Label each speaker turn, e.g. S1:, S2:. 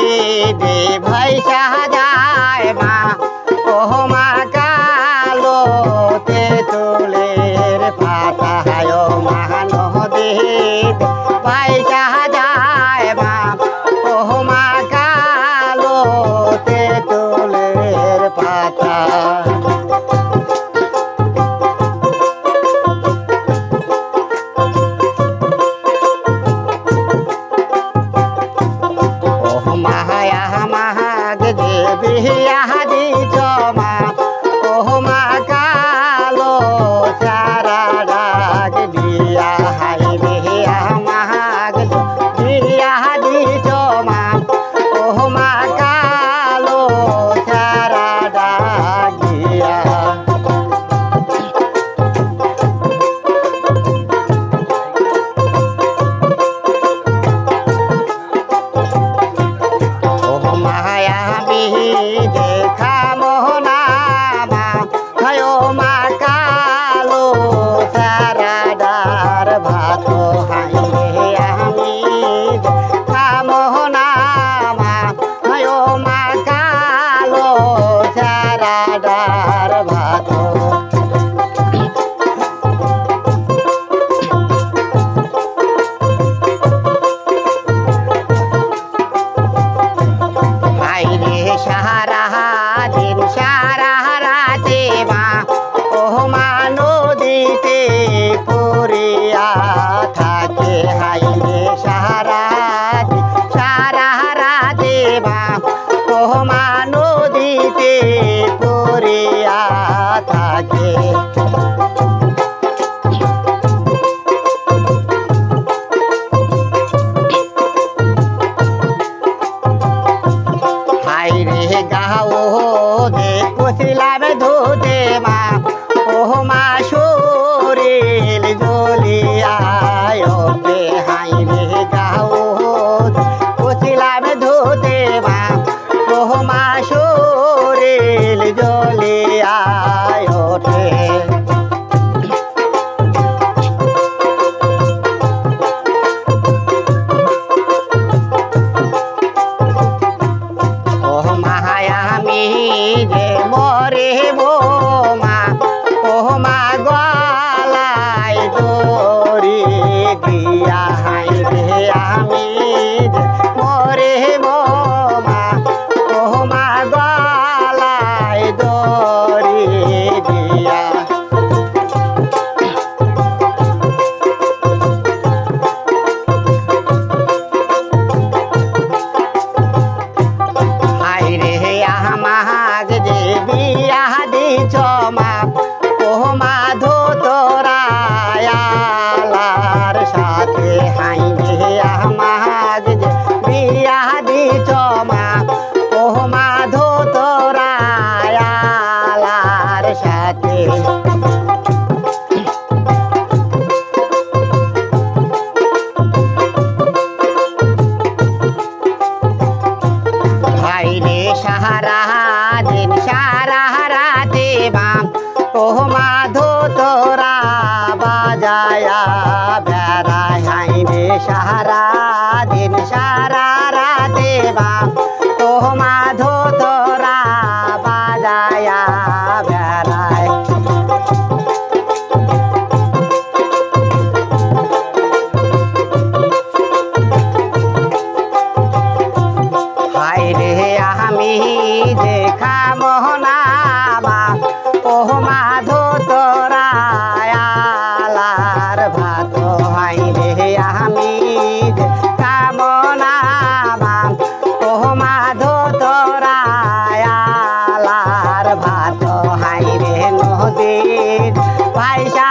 S1: दे भाई शाह be সেবা মহমা নদীতে পড়িয়া থাকে। হাই রে গাও দে কুশিলামে ধুতে মা সাথে। ভাইরে সাহারা দিন সারা হারাতে বাম ও মাধো, তোরা বাজায়া বেড়ায় হাইরে দিন সারা রাতে বাম ও মাধো পয়সা